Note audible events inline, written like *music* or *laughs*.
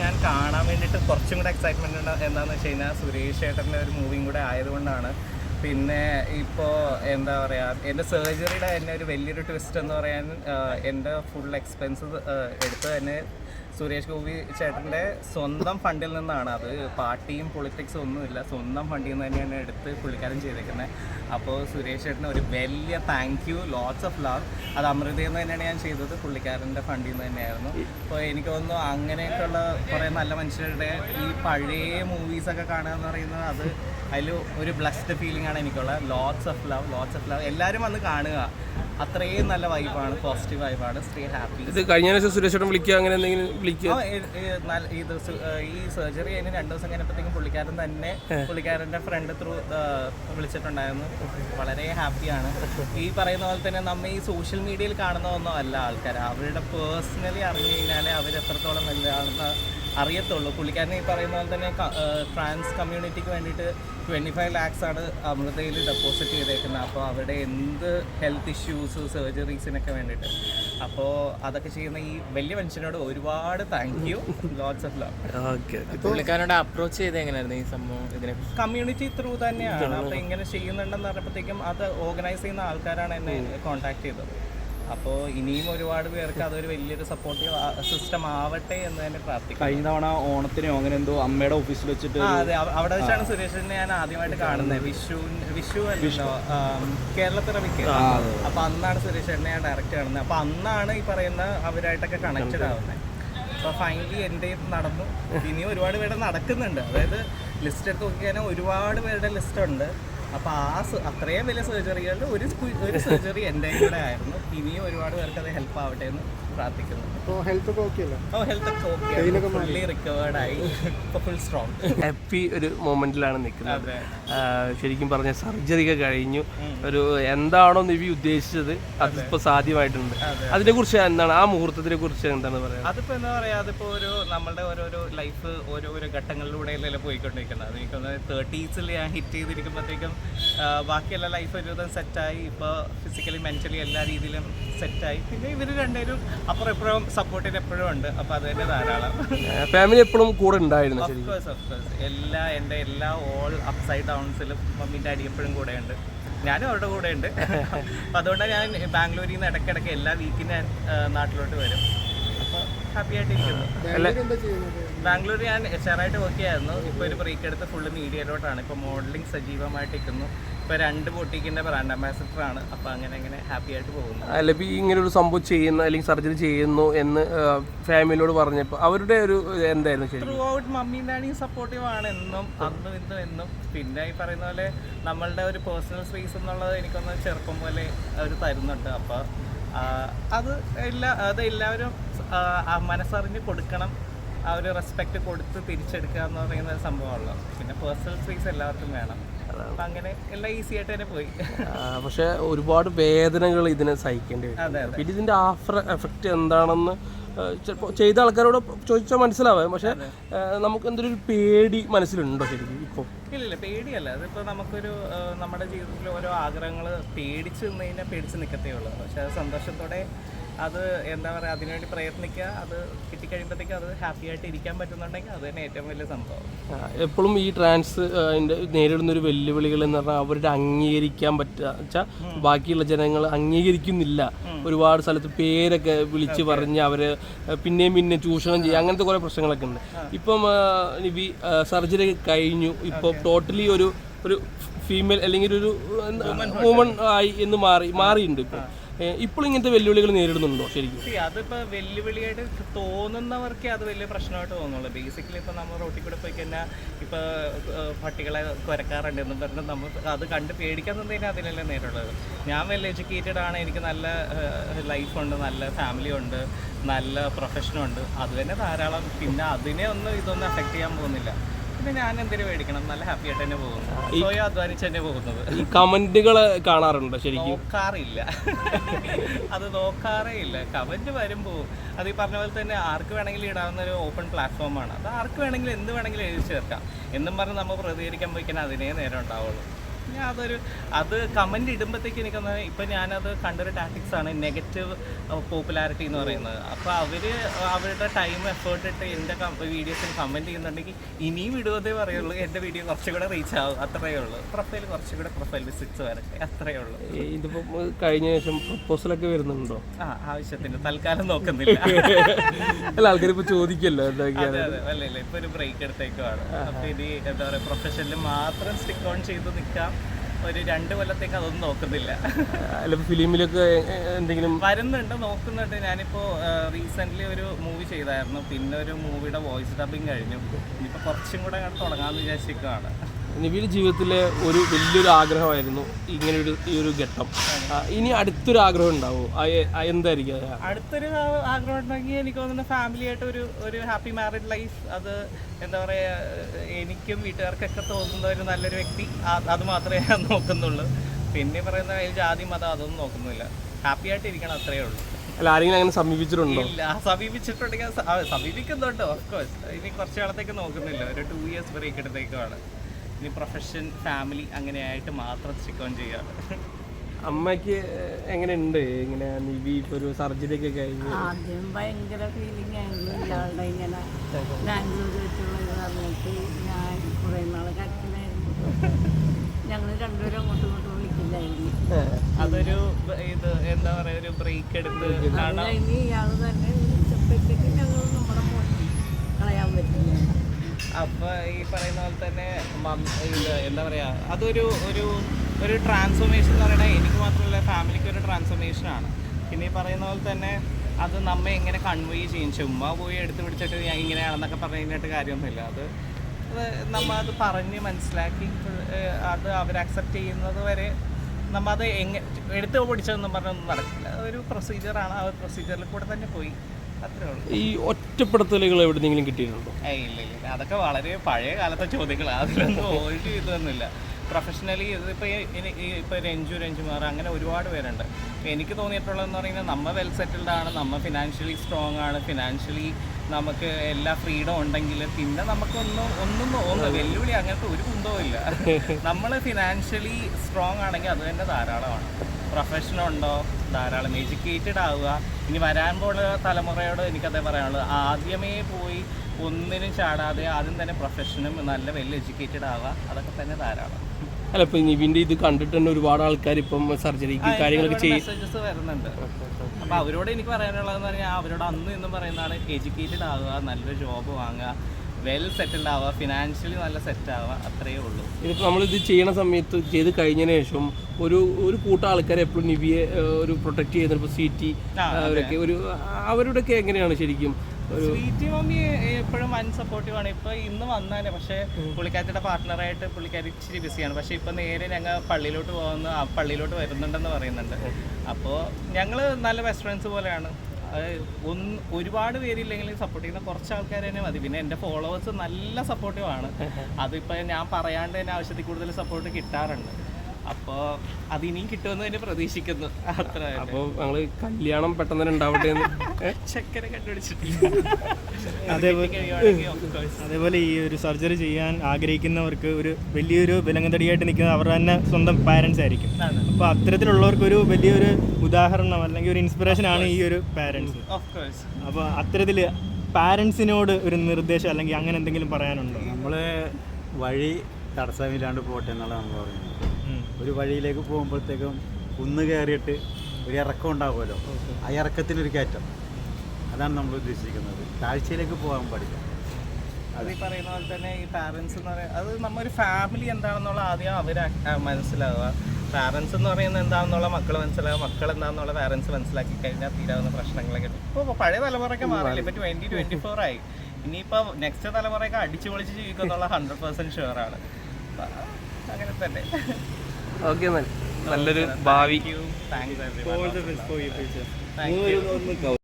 ഞാൻ കാണാൻ വേണ്ടിയിട്ട് കുറച്ചും കൂടെ എക്സൈറ്റ്മെന്റ് ഉണ്ട്. എന്താണെന്ന് വെച്ച് കഴിഞ്ഞാൽ സുരേഷ് ചേട്ടന്റെ ഒരു മൂവിയും കൂടെ ആയതുകൊണ്ടാണ് പിന്നെ ഇപ്പോൾ എന്താ പറയുക എന്റെ സർജറിയുടെ തന്നെ ഒരു വലിയൊരു ട്വിസ്റ്റ് എന്ന് പറയാൻ എന്റെ ഫുൾ എക്സ്പെൻസ് എടുത്ത് തന്നെ സുരേഷ് ഗോപി ചേട്ടന്റെ സ്വന്തം ഫണ്ടിൽ നിന്നാണ്. അത് പാർട്ടിയും പൊളിറ്റിക്സും ഒന്നുമില്ല. സ്വന്തം ഫണ്ടിൽ നിന്ന് തന്നെയാണ് എടുത്ത് പുള്ളിക്കാരൻ ചെയ്തേക്കുന്നത് അപ്പോൾ സുരേഷ് ചേട്ടന് ഒരു വലിയ thank you lots of love അത് അമൃതയിൽ നിന്ന് തന്നെയാണ് ഞാൻ ചെയ്തത്. പുള്ളിക്കാരന്റെ ഫണ്ടിൽ നിന്ന് തന്നെയായിരുന്നു. അപ്പോൾ എനിക്ക് തോന്നുന്നു അങ്ങനെയൊക്കെയുള്ള കുറേ നല്ല മനുഷ്യരുടെ ഈ പഴയ മൂവീസൊക്കെ കാണുക എന്ന് പറയുന്നത് അത് അതിൽ ഒരു ബ്ലസ്ഡ് ഫീലിംഗ് ആണ് എനിക്കുള്ളത്. Lots of love lots of love എല്ലാവരും വന്ന് കാണുക. അത്രയും നല്ല വൈബാണ് പോസിറ്റീവ് വൈബാണ് സ്റ്റേ ഹാപ്പി ഇത് കഴിഞ്ഞ ദിവസം സുരേഷ് ചേട്ടൻ വിളിക്കുക അങ്ങനെ എന്തെങ്കിലും വിളിക്കുക? ഈ- ദിവസം ഈ സർജറി കഴിഞ്ഞ് രണ്ട് ദിവസം കഴിഞ്ഞപ്പോഴത്തേക്കും പുള്ളിക്കാരൻ തന്നെ പുള്ളിക്കാരന്റെ ഫ്രണ്ട് ത്രൂ വിളിച്ചിട്ടുണ്ടായിരുന്നു. വളരെ ഹാപ്പിയാണ് ഈ പറയുന്ന പോലെ തന്നെ നമ്മ ഈ സോഷ്യൽ മീഡിയയിൽ കാണുന്ന ഒന്നും അല്ല ആൾക്കാർ അവരുടെ പേഴ്സണലി അറിഞ്ഞു കഴിഞ്ഞാൽ അവരെത്രത്തോളം നല്ലതാണെന്ന് അറിയത്തുള്ളൂ. പുള്ളിക്കാരൻ ഈ പറയുന്ന പോലെ തന്നെ ട്രാൻസ് കമ്മ്യൂണിറ്റിക്ക് വേണ്ടിയിട്ട് ട്വന്റി ഫൈവ് ലാക്സ് ആണ് അമൃതയിൽ ഡെപ്പോസിറ്റ് ചെയ്തേക്കുന്നത്. അപ്പോൾ അവരുടെ എന്ത് ഹെൽത്ത് ഇഷ്യൂസ് സർജറീസിനൊക്കെ വേണ്ടിയിട്ട്. അപ്പോൾ അതൊക്കെ ചെയ്യുന്ന ഈ വലിയ മനുഷ്യനോട് ഒരുപാട് thank you lots of love okay പുള്ളിക്കാരനോട് approach ചെയ്ത് എങ്ങനെയായിരുന്നു ഈ സംഭവം ഇതിനെ കമ്മ്യൂണിറ്റി ത്രൂ തന്നെയാണ്. അപ്പോൾ ഇങ്ങനെ ചെയ്യുന്നുണ്ടെന്ന് പറഞ്ഞപ്പോഴത്തേക്കും അത് ഓർഗനൈസ് ചെയ്യുന്ന ആൾക്കാരാണ് എന്നെ കോൺടാക്ട് ചെയ്തത്. അപ്പോൾ ഇനിയും ഒരുപാട് പേർക്ക് അതൊരു വലിയൊരു സപ്പോർട്ടീവ് സിസ്റ്റം ആവട്ടെ എന്ന് തന്നെ പ്രാർത്ഥിക്കും കഴിഞ്ഞ തവണ ഓണത്തിനോ അങ്ങനെ എന്തോ അമ്മയുടെ ഓഫീസിൽ വെച്ചിട്ട് അതെ. അവ- അവിടെ വെച്ചാണ് സുരേഷിനെ ഞാൻ ആദ്യമായിട്ട് കാണുന്നത്. വിഷു വിഷു അല്ലല്ലോ കേരളപ്പിറവിക്ക് അപ്പൊ അന്നാണ് സുരേഷ് എന്നെ ഞാൻ ഡയറക്റ്റ് കാണുന്നത്. അപ്പൊ അന്നാണ് ഈ പറയുന്ന അവരായിട്ടൊക്കെ കണക്റ്റഡ് ആവുന്നത് അപ്പോൾ ഫൈനലി എന്റെ നടന്നു. ഇനിയും ഒരുപാട് പേരുടെ നടക്കുന്നുണ്ട്. അതായത് ലിസ്റ്റ് എടുത്ത് നോക്കിക്കഴിഞ്ഞാൽ ഒരുപാട് പേരുടെ ലിസ്റ്റ് ഉണ്ട്. അപ്പൊ ആ അത്രയും വലിയ സർജറികളിൽ ഒരു ഒരു സർജറി എന്റെ കൂടെ ആയിരുന്നു. ഇനിയും ഒരുപാട് പേർക്ക് അത് ഹെൽപ്പ് ആവട്ടെ എന്ന് പ്രാർത്ഥിക്കുന്നു. ഇപ്പോൾ ഹെൽത്ത് ഒക്കെ ഓക്കെ അല്ലേ? ഓ ഹെൽത്ത് ഒക്കെ ഓക്കെ ഫുള്ളി റിക്കവേർഡ് ആയി. ഇപ്പൊ ഫുൾ സ്ട്രോങ് ഹാപ്പി ഒരു മൊമെന്റിലാണ് നിൽക്കുന്നത്. ശരിക്കും പറഞ്ഞ സർജറി ഒക്കെ കഴിഞ്ഞു. ഒരു എന്താണോ നിവി ഉദ്ദേശിച്ചത് അതിപ്പോ സാധ്യമായിട്ടുണ്ട്. അതിനെ കുറിച്ച് എന്താണ് ആ മുഹൂർത്തത്തിനെ കുറിച്ച് എന്താണ് പറയുക അതിപ്പോ എന്താ പറയാ അതിപ്പോ ഒരു നമ്മുടെ ഓരോരോ ലൈഫ് ഓരോരോ ഘട്ടങ്ങളിലൂടെ പോയിക്കൊണ്ടിരിക്കുന്നത്. അത് എനിക്കൊന്ന് തേർട്ടീസിൽ ഞാൻ ഹിറ്റ് ചെയ്തിരിക്കുമ്പോഴത്തേക്കും ബാക്കിയെല്ലാം ലൈഫ് ഒരുവിധം സെറ്റായി ഇപ്പോൾ ഫിസിക്കലി മെന്റലി എല്ലാ രീതിയിലും സെറ്റായി പിന്നെ ഇവർ രണ്ടുപേരും അപ്പുറം ഇപ്പുറം സപ്പോർട്ടിന് എപ്പോഴും ഉണ്ട്. അപ്പോൾ അത് തന്നെ ധാരാളം. ഫാമിലി എപ്പോഴും കൂടെ ഉണ്ടായിരുന്നു ഓഫ്കോഴ്സ് ഓഫ്കോഴ്സ് എല്ലാ എന്റെ എല്ലാ ഓൾ അപ്സൈഡ് ഡൗൺസിലും മമ്മീന്റെ അടി എപ്പോഴും കൂടെ ഉണ്ട്. ഞാനും അവരുടെ കൂടെ ഉണ്ട്. *laughs* അപ്പം അതുകൊണ്ടാണ് ഞാൻ ബാംഗ്ലൂരിൽ നിന്ന് ഇടയ്ക്കിടയ്ക്ക് എല്ലാ വീക്കിനും ഞാൻ നാട്ടിലോട്ട് വരും. ഹാപ്പി ആയിട്ടിരിക്കുന്നു ബാംഗ്ലൂർ ഞാൻ എച്ച് ആർ ആയിട്ട് വർക്ക് ചെയ്യായിരുന്നു. ഇപ്പോൾ ഒരു ബ്രേക്ക് എടുത്ത് ഫുള്ള് മീഡിയയിലോട്ടാണ്. ഇപ്പോൾ മോഡലിംഗ് സജീവമായിട്ടിരിക്കുന്നു. ഇപ്പോൾ രണ്ട് ബൊട്ടീക്കിന്റെ ബ്രാൻഡ് അംബാസിഡർ ആണ്. അപ്പോൾ അങ്ങനെ അങ്ങനെ ഹാപ്പി ആയിട്ട് പോകുന്നു അല്ലെങ്കിൽ ഇങ്ങനെ ഒരു സംഭവം ചെയ്യുന്നു അല്ലെങ്കിൽ സർജറി ചെയ്യുന്നു എന്ന് ഫാമിലിയോട് പറഞ്ഞപ്പോൾ അവരുടെ ഒരു എന്തായിരുന്നു ത്രൂ ഔട്ട് മമ്മി ഡാഡിയും സപ്പോർട്ടീവ് ആണ് എന്നും അന്നും ഇന്നും എന്നും. പിന്നെ ഈ പറയുന്ന പോലെ നമ്മളുടെ ഒരു പേഴ്സണൽ സ്പേസ് എന്നുള്ളത് എനിക്കൊന്ന് ചെറുപ്പം പോലെ അവർ തരുന്നുണ്ട്. അപ്പോൾ അത് എല്ലാ അത് എല്ലാവരും മനസ്സറിഞ്ഞ് കൊടുക്കണം. ആ ഒരു റെസ്പെക്റ്റ് കൊടുത്ത് തിരിച്ചെടുക്കുക എന്ന് പറയുന്ന ഒരു സംഭവമുള്ളൂ പിന്നെ പേഴ്സണൽ സ്പേസ് എല്ലാവർക്കും വേണം. അപ്പം അങ്ങനെ എല്ലാം ഈസി ആയിട്ട് തന്നെ പോയി. പക്ഷെ ഒരുപാട് വേദനകൾ ഇതിനെ സഹിക്കേണ്ടി വരും. പിന്നെ ഇതിന്റെ ആഫ്റ്റർ എഫക്റ്റ് എന്താണെന്ന് ചിലപ്പോൾ ചെയ്ത ആൾക്കാരോട് ചോദിച്ചാൽ മനസ്സിലാവാം. പക്ഷെ നമുക്ക് എന്തൊരു പേടി മനസ്സിലുണ്ടോ ശരിക്കും ഇപ്പോൾ ഇല്ല പേടിയല്ല. അതിപ്പോൾ നമുക്കൊരു നമ്മുടെ ജീവിതത്തിൽ ഓരോ ആഗ്രഹങ്ങൾ പേടിച്ച് നിന്ന് കഴിഞ്ഞാൽ പേടിച്ച് നിൽക്കത്തേ ഉള്ളൂ. പക്ഷെ അത് സന്തോഷത്തോടെ അത് എന്താ പറയുക അതിനുവേണ്ടി പ്രയത്നിക്കുക അത് കിട്ടിക്കഴിയുമ്പോഴത്തേക്കും അത് ഹാപ്പി ആയിട്ട് ഇരിക്കാൻ പറ്റുന്നുണ്ടെങ്കിൽ അത് തന്നെ ഏറ്റവും വലിയ സംഭവം. എപ്പോഴും ഈ ട്രാൻസ് നേരിടുന്ന ഒരു വെല്ലുവിളികൾ എന്ന് പറഞ്ഞാൽ അവരുടെ അംഗീകരിക്കാൻ പറ്റുക. ബാക്കിയുള്ള ജനങ്ങൾ അംഗീകരിക്കുന്നില്ല. ഒരുപാട് സ്ഥലത്ത് പേരൊക്കെ വിളിച്ച് പറഞ്ഞ് അവർ പിന്നെയും പിന്നെ ചൂഷണം ചെയ്യുക. അങ്ങനത്തെ കുറേ പ്രശ്നങ്ങളൊക്കെ ഉണ്ട്. ഇപ്പം സർജറി കഴിഞ്ഞു. ഇപ്പോൾ ടോട്ടലി ഒരു ഒരു ഫീമെയിൽ അല്ലെങ്കിൽ ഒരു വുമൺ ആയി എന്ന് മാറി മാറിയിട്ടുണ്ട് ഇപ്പോൾ ഇപ്പോൾ ഇങ്ങനത്തെ വെല്ലുവിളികൾ നേരിടുന്നുണ്ടോ ശരിക്കും? അതിപ്പോൾ അതിപ്പോ വെല്ലുവിളിയായിട്ട് തോന്നുന്നവർക്കേ അത് വലിയ പ്രശ്നമായിട്ട് തോന്നുള്ളൂ ബേസിക്കലി ഇപ്പൊ നമ്മൾ റോട്ടിൽ കൂടെ പോയി കഴിഞ്ഞാൽ ഇപ്പൊ പട്ടികളെ കുരക്കാറുണ്ട് എന്ന് പറഞ്ഞ് നമ്മൾ അത് കണ്ട് പേടിക്കാൻ തന്നതിന് അതിനല്ലേ നേരിടുള്ളത് ഞാൻ വെൽ എഡ്യൂക്കേറ്റഡ് ആണ് എനിക്ക് നല്ല ലൈഫുണ്ട് നല്ല ഫാമിലി ഉണ്ട് നല്ല പ്രൊഫഷനുണ്ട് അത് തന്നെ ധാരാളം. പിന്നെ അതിനെ ഒന്നും ഇതൊന്നും അഫക്റ്റ് ചെയ്യാൻ പോകുന്നില്ല. പിന്നെ ഞാൻ എന്തിനു മേടിക്കണം? നല്ല ഹാപ്പി ആയിട്ട് തന്നെ പോകുന്നു. സ്വയം അധ്വാനിച്ച് തന്നെ പോകുന്നത്. ഈ കമന്റുകൾ കാണാറുണ്ടോ ശരിക്കും? നോക്കാറില്ല. അത് നോക്കാറേ ഇല്ല. കമന്റ് വരുമ്പോൾ അത് ഈ പറഞ്ഞ പോലെ തന്നെ ആർക്ക് വേണമെങ്കിലും ഇടാവുന്ന ഒരു ഓപ്പൺ പ്ലാറ്റ്ഫോമാണ് അത് ആർക്ക് വേണമെങ്കിലും എന്ത് വേണമെങ്കിലും എഴുതി ചേർക്കാം. എന്നും പറഞ്ഞ് നമ്മൾ പ്രതികരിക്കാൻ പോയിക്കാൻ അതിനേ നേരം ഉണ്ടാവുള്ളൂ. ഞാൻ അതൊരു അത് കമന്റ് ഇടുമ്പോഴത്തേക്ക് എനിക്കൊന്ന് ഇപ്പൊ ഞാനത് കണ്ടൊരു ടാക്ടിക്സ് ആണ് നെഗറ്റീവ് പോപ്പുലാരിറ്റി എന്ന് പറയുന്നത്. അപ്പോൾ അവർ അവരുടെ ടൈം എഫേർട്ട് ഇട്ട് എന്റെ വീഡിയോസിൽ കമന്റ് ചെയ്യുന്നുണ്ടെങ്കിൽ ഇനിയും ഇടുവതേ പറയുള്ളൂ. എന്റെ വീഡിയോ കുറച്ചുകൂടെ റീച്ച് ആവും. അത്രയേ ഉള്ളൂ. പ്രൊഫൈൽ കുറച്ചുകൂടെ പ്രൊഫൈൽ വിസിറ്റ്സ് വരട്ടെ. അത്രയേ ഉള്ളൂ. ഈ ഇതിപ്പോ കഴിഞ്ഞ ശേഷം പ്രപ്പോസലൊക്കെ വരുന്നുണ്ടോ? ആ ആവശ്യത്തിന്. തൽക്കാലം നോക്കുന്നില്ല. *laughs* അല്ല ആൾക്കാർ ഇപ്പൊ ചോദിക്കല്ലോ എന്തൊക്കെയാണ് അതെ അതെ. അല്ല ഇപ്പോൾ ഇപ്പൊ ഒരു ബ്രേക്ക് എടുത്തേക്കുവാണ്. അപ്പോൾ ഇനി എന്താ പറയാ പ്രൊഫഷനിൽ മാത്രം സ്റ്റിക്ക് ഓൺ ചെയ്ത് നിൽക്കാം. ഒരു രണ്ട് കൊല്ലത്തേക്ക് അതൊന്നും നോക്കുന്നില്ല. അല്ല ഫിലിമിലൊക്കെ എന്തെങ്കിലും വരുന്നുണ്ട് നോക്കുന്നുണ്ട്. ഞാനിപ്പോ റീസെന്റ് ഒരു മൂവി ചെയ്തായിരുന്നു. പിന്നെ ഒരു മൂവിയുടെ വോയിസ് ഡബിങ് കഴിഞ്ഞു. ഇപ്പൊ കുറച്ചും കൂടെ തുടങ്ങാന്ന് വിചാരിച്ചിരിക്കുകയാണ് നിവിയുടെ ജീവിതത്തിലെ ഒരു വലിയൊരു ആഗ്രഹമായിരുന്നു ഇങ്ങനെ ഒരു ഈ ഒരു ഘട്ടം. ഇനി അടുത്തൊരു ആഗ്രഹം ഉണ്ടാവും എന്തായിരിക്കും? അടുത്തൊരു ആഗ്രഹം ഉണ്ടെങ്കിൽ എനിക്ക് തോന്നുന്നു ഫാമിലി ആയിട്ട് ഒരു ഒരു ഹാപ്പി മാരീഡ് ലൈഫ് അത് എന്താ പറയാ എനിക്കും വീട്ടുകാർക്കൊക്കെ തോന്നുന്ന ഒരു നല്ലൊരു വ്യക്തി. അത് മാത്രമേ *laughs* ഞാൻ നോക്കുന്നുള്ളൂ. പിന്നെ പറയുന്ന അതിൽ ജാതി മതം അതൊന്നും നോക്കുന്നില്ല. ഹാപ്പി ആയിട്ട് ഇരിക്കണം അത്രയേ ഉള്ളൂ. അല്ല ആരെങ്കിലും അങ്ങനെ സമീപിച്ചിട്ടുണ്ടോ? ഇല്ല സമീപിച്ചിട്ടുണ്ടെങ്കിൽ സമീപിക്കുന്നുണ്ടോ ഓഫ് കോഴ്സ് ഇനി കുറച്ച് കാലത്തേക്ക് നോക്കുന്നില്ല. ഒരു ടു ഇയേഴ്സ് ബ്രേക്ക് എടുത്തേക്കാണ് ഇനി പ്രൊഫഷൻ ഫാമിലി അങ്ങനെയായിട്ട് മാത്രം സ്റ്റിക്ക് ഓൺ ചെയ്യാണ് അമ്മയ്ക്ക് എങ്ങനെയുണ്ട്? ഇങ്ങനെ നിവി ഇപ്പൊ ഒരു സർജറി ഒക്കെ കഴിഞ്ഞു? ആദ്യം ഭയങ്കര ഫീലിംഗ് ആയിരുന്നു. ഇയാളുടെ ഇങ്ങനെ ബാംഗ്ലൂർ വെച്ചുള്ള ഇത് പറഞ്ഞിട്ട് ഞാൻ കുറേ നാളെ കരച്ചിലായിരുന്നു. ഞങ്ങൾ രണ്ടുപേരും അങ്ങോട്ടും ഇങ്ങോട്ടും വിളിക്കില്ലായിരുന്നു. അതൊരു ഇത് എന്താ പറയാ ഒരു ബ്രേക്ക് എടുത്ത് ഇയാൾ തന്നെ വിളിച്ചപ്പോഴത്തേക്ക് ഞങ്ങൾ നമ്മുടെ പറ്റില്ല അപ്പൊ ഈ പറയുന്ന പോലെ തന്നെ എന്താ പറയാ അതൊരു ഒരു ഒരു ട്രാൻസ്ഫോർമേഷൻ എന്ന് പറയുന്നത് എനിക്ക് മാത്രമല്ല ഫാമിലിക്ക് ഒരു ട്രാൻസ്ഫോർമേഷൻ ആണ്. പിന്നെ ഈ പറയുന്ന പോലെ തന്നെ അത് നമ്മെ എങ്ങനെ കൺവേ ചെയ്യും? ചുമ്മാ പോയി എടുത്തു പിടിച്ചിട്ട് ഞാൻ ഇങ്ങനെയാണെന്നൊക്കെ പറഞ്ഞിട്ട് കാര്യമൊന്നുമില്ല. അത് നമ്മൾ നമ്മ അത് പറഞ്ഞ് മനസ്സിലാക്കി അത് അവർ അക്സെപ്റ്റ് ചെയ്യുന്നത് വരെ നമ്മ അത് എങ്ങനെ എടുത്തു പിടിച്ചതെന്നും പറഞ്ഞൊന്നും നടക്കില്ല. അതൊരു പ്രൊസീജിയറാണ് ആ ഒരു പ്രൊസീജിയറിൽ കൂടെ തന്നെ പോയി. ഈ ഒറ്റപ്പെടുത്തലുകൾ എവിടെന്നെങ്കിലും കിട്ടിയിട്ടുണ്ടോ? ഇല്ല ഇല്ല അതൊക്കെ വളരെ പഴയ കാലത്തെ ചോദ്യങ്ങളാണ് അതിലൊന്നും ഓൾഡ് ഇതൊന്നുമില്ല. പ്രൊഫഷണലി ഇതിപ്പോൾ ഇപ്പോൾ രഞ്ജു രഞ്ജുമാർ അങ്ങനെ ഒരുപാട് പേരുണ്ട്. എനിക്ക് തോന്നിയിട്ടുള്ളതെന്ന് പറയുന്നത് നമ്മൾ വെൽ സെറ്റിൽഡ് ആണ് നമ്മൾ ഫിനാൻഷ്യലി സ്ട്രോങ് ആണ് ഫിനാൻഷ്യലി നമുക്ക് എല്ലാ ഫ്രീഡം ഉണ്ടെങ്കിൽ പിന്നെ നമുക്കൊന്നും ഒന്നും തോന്നുന്നു വെല്ലുവിളി അങ്ങനത്തെ ഒരു കുന്തവും ഇല്ല നമ്മൾ ഫിനാൻഷ്യലി സ്ട്രോങ് ആണെങ്കിൽ അത് തന്നെ ധാരാളമാണ്. പ്രൊഫഷൻ ഉണ്ടോ? ധാരാളം എഡ്യൂക്കേറ്റഡ് ആവുക. ഇനി വരാൻ പോകുന്ന തലമുറയോട് എനിക്കതേ പറയാനുള്ളത് ആദ്യമേ പോയി ഒന്നിനും ചാടാതെ ആദ്യം തന്നെ പ്രൊഫഷനും നല്ല വെൽ എഡ്യൂക്കേറ്റഡ് ആവുക. അതൊക്കെ തന്നെ ധാരാളം. അല്ല ഇപ്പൊ നിവിന്റെ ഇത് കണ്ടിട്ട് തന്നെ ഒരുപാട് ആൾക്കാർ ഇപ്പം സർജറിക്ക് കാര്യങ്ങളൊക്കെ ചെയ്യും മെസ്സേജസ് വരുന്നുണ്ട്. അപ്പൊ അവരോട് എനിക്ക് പറയാനുള്ളതെന്ന് പറഞ്ഞാൽ അവരോട് അന്ന് ഇന്നും പറയുന്നതാണ് എഡ്യൂക്കേറ്റഡ് ആവുക നല്ലൊരു ജോബ് വാങ്ങുക. വെൽ സെറ്റിൽഡ് ആവുക ഫിനാൻഷ്യലി നല്ല സെറ്റ് ആവുക അത്രയേ ഉള്ളൂ. ഇതിപ്പോൾ നമ്മളിത് ചെയ്യണ സമയത്ത് ചെയ്ത് കഴിഞ്ഞതിന് ശേഷം ഒരു ഒരു കൂട്ടം ആൾക്കാരെ എപ്പോഴും നിവിയെ ഒരു പ്രൊട്ടക്ട് ചെയ്യുന്ന ഇപ്പോൾ സി ടി അവരൊക്കെ ഒരു അവരുടെയൊക്കെ എങ്ങനെയാണ് ശരിക്കും സ്വീറ്റി മമ്മി എപ്പോഴും വൻ സപ്പോർട്ടീവ് ആണ്. ഇപ്പൊ ഇന്ന് വന്നാലേ പക്ഷെ പുള്ളിക്കാരിയുടെ പാർട്ട്ണറായിട്ട് പുള്ളിക്കാരി ഇച്ചിരി ബിസിയാണ് പക്ഷേ ഇപ്പൊ നേരെ ഞങ്ങൾ പള്ളിയിലോട്ട് പോകുന്ന പള്ളിയിലോട്ട് വരുന്നുണ്ടെന്ന് പറയുന്നുണ്ട്. അപ്പോൾ ഞങ്ങൾ നല്ല ബെസ്റ്റ് ഫ്രണ്ട്സ് പോലെയാണ്. ഒന്ന് ഒരുപാട് പേരില്ലെങ്കിലും സപ്പോർട്ട് ചെയ്യുന്ന കുറച്ച് ആൾക്കാർ തന്നെ മതി. പിന്നെ എന്റെ ഫോളോവേഴ്സ് നല്ല സപ്പോർട്ടീവ് ആണ്. *laughs* അതിപ്പോൾ ഞാൻ പറയാണ്ട് തന്നെ ആവശ്യത്തിൽ കൂടുതൽ സപ്പോർട്ട് കിട്ടാറുണ്ട്. അപ്പോൾ അത് ഇനിയും കിട്ടുമെന്ന് തന്നെ പ്രതീക്ഷിക്കുന്നു. അത്ര. അപ്പോൾ ഞങ്ങൾ കല്യാണം പെട്ടെന്ന് തന്നെ ഉണ്ടാവട്ടെ എന്ന്. *laughs* ഏഹ്? ചെക്കനെ കണ്ടുപിടിച്ചിട്ടില്ല അതേപോലെ. അതേപോലെ ഈ ഒരു സർജറി ചെയ്യാൻ ആഗ്രഹിക്കുന്നവർക്ക് ഒരു വലിയൊരു വിലങ്ങതടിയായിട്ട് നിൽക്കുന്ന അവരുടെ തന്നെ സ്വന്തം പാരന്റ്സ് ആയിരിക്കും. അപ്പൊ അപ്പോൾ അത്തരത്തിലുള്ളവർക്ക് ഒരു വലിയൊരു ഉദാഹരണം അല്ലെങ്കിൽ ഒരു ഇൻസ്പിറേഷൻ ആണ് ഈ ഒരു പാരന്റ്സ് അപ്പൊ അത്തരത്തിൽ അപ്പോൾ അത്തരത്തിൽ പാരൻസിനോട് ഒരു നിർദ്ദേശം അല്ലെങ്കിൽ അങ്ങനെ എന്തെങ്കിലും പറയാനുണ്ടോ? നമ്മൾ വഴി തടസ്സമില്ലാണ്ട് പോട്ടെ എന്നുള്ളതാണ് നമ്മൾ പറയുന്നത്. ഒരു വഴിയിലേക്ക് പോകുമ്പോഴത്തേക്കും കുന്ന് കയറിയിട്ട് ഒരു ഇറക്കം ഉണ്ടാകുമല്ലോ ആ ഇറക്കത്തിനൊരു കയറ്റം. അതാണ് നമ്മൾ ഉദ്ദേശിക്കുന്നത്. താഴ്ചയിലേക്ക് പോകാൻ പാടില്ല. അത് ഈ പറയുന്ന പോലെ തന്നെ ഈ പാരൻസ് എന്ന് പറയുന്നത് അത് നമ്മൊരു ഫാമിലി എന്താണെന്നുള്ള ആദ്യം അവർ മനസ്സിലാവുക. പാരൻസ് എന്ന് പറയുന്നത് എന്താണെന്നുള്ള മക്കൾ മനസ്സിലാവുക. മക്കൾ എന്താണെന്നുള്ള പാരൻസ് മനസ്സിലാക്കി കഴിഞ്ഞാൽ തീരാവുന്ന പ്രശ്നങ്ങളൊക്കെ ഇപ്പോൾ പഴയ തലമുറയൊക്കെ മാറില്ല? ഇപ്പോൾ ട്വന്റി ട്വന്റി ഫോർ ആയി. ഇനിയിപ്പോൾ നെക്സ്റ്റ് തലമുറയൊക്കെ അടിച്ചു പൊളിച്ച് ജീവിക്കുന്നുള്ള ഹൺഡ്രഡ് പെർസെന്റ് ഷുവറാണ് അങ്ങനെ തന്നെ ഓക്കെ എന്നാൽ നല്ലൊരു ഭാവി. താങ്ക്സ്